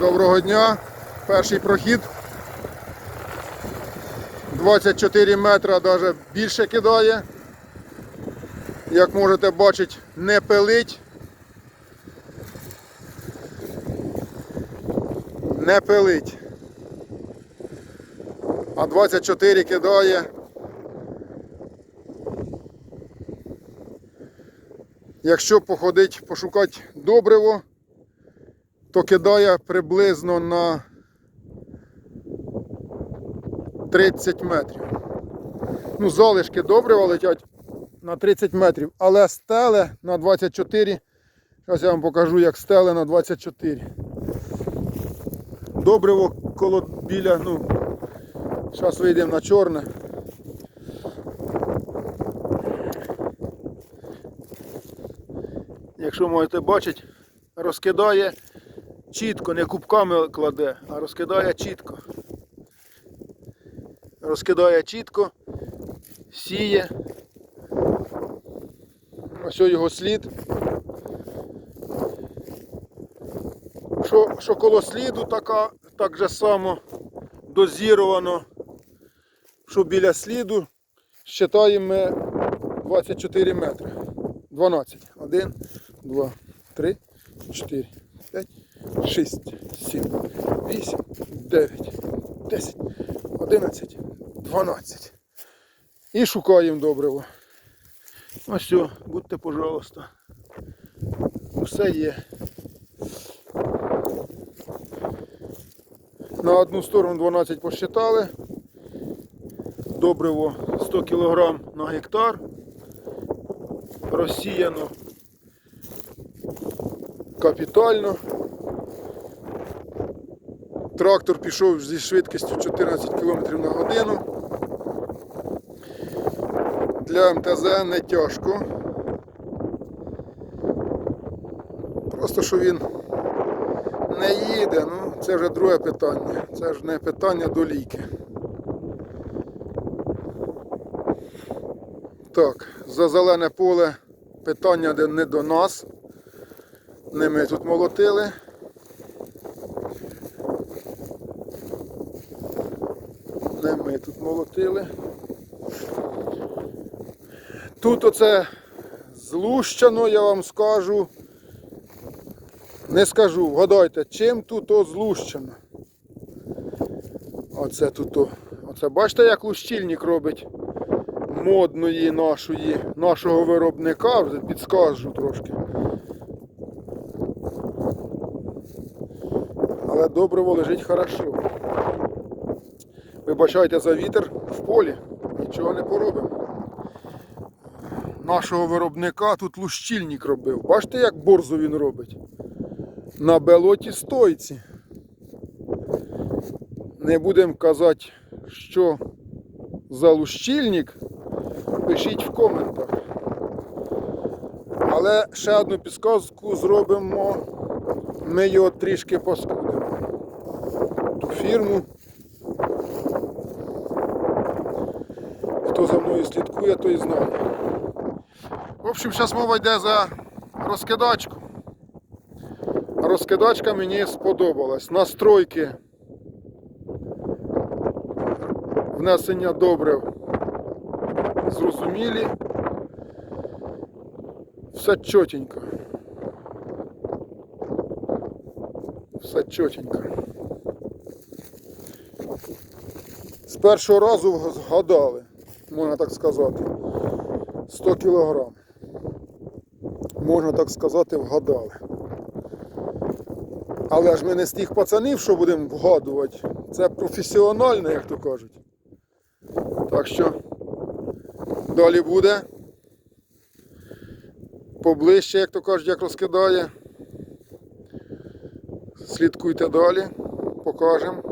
Доброго дня. Перший прохід. 24 метра навіть більше кидає. Як можете бачити, не пилить. Не пилить. А 24 кидає. Якщо походить, пошукати добриво, то кидає приблизно на 30 метрів. Ну, залишки добрива летять на 30 метрів, але стеле на 24. Зараз я вам покажу, як стеле на 24. Добриво коло біля, ну, зараз вийдемо на чорне. Якщо можете бачити, розкидає чітко, не кубками кладе, а розкидає чітко. Розкидає чітко, сіє. Ось його слід. Що, що коло сліду така, так же само дозіровано, що біля сліду считаємо ми 24 метри. 12. 1, 2, 3, 4, 5, 6, 7, 8, 9, 10, 11, 12. І шукаємо добриво. Ось все, будьте, пожалуйста. Все є. На одну сторону 12 посчитали. Добриво 100 кг на гектар. Розсіяно капітально. Трактор пішов зі швидкістю 14 км на годину. Для МТЗ не тяжко. Просто що він не їде, ну це вже друге питання. Це ж не питання до ліки. Так, за зелене поле питання не до нас. Не ми тут молотили. Не ми тут молотили. Тут оце злущано, я вам скажу. Не скажу, вгадайте, чим тут о злущено. Оце тут. Оце бачите, як лущильник робить модної нашої, нашого виробника, вже підскажу трошки. Але добриво лежить хорошо. Вибачайте за вітер в полі, нічого не поробимо. Нашого виробника тут лущильник робив. Бачите, як борзо він робить? На белоті стойці. Не будемо казати, що за лущильник. Пишіть в коментах. Але ще одну підсказку зробимо. Ми його трішки паскудимо. Ту фірму. Хто за мною слідкує, той знає. В общем, зараз мова йде за розкидачку. Розкидачка мені сподобалась. Настройки внесення добрив зрозумілі. Все чотенько. Все чотенько. З першого разу згадали, можна так сказати. 100 кілограм. Можна так сказати, вгадали. Але ж ми не з тих пацанів, що будемо вгадувати. Це професіонально, як то кажуть. Так що далі буде. Поближче, як то кажуть, як розкидає. Слідкуйте далі, покажемо.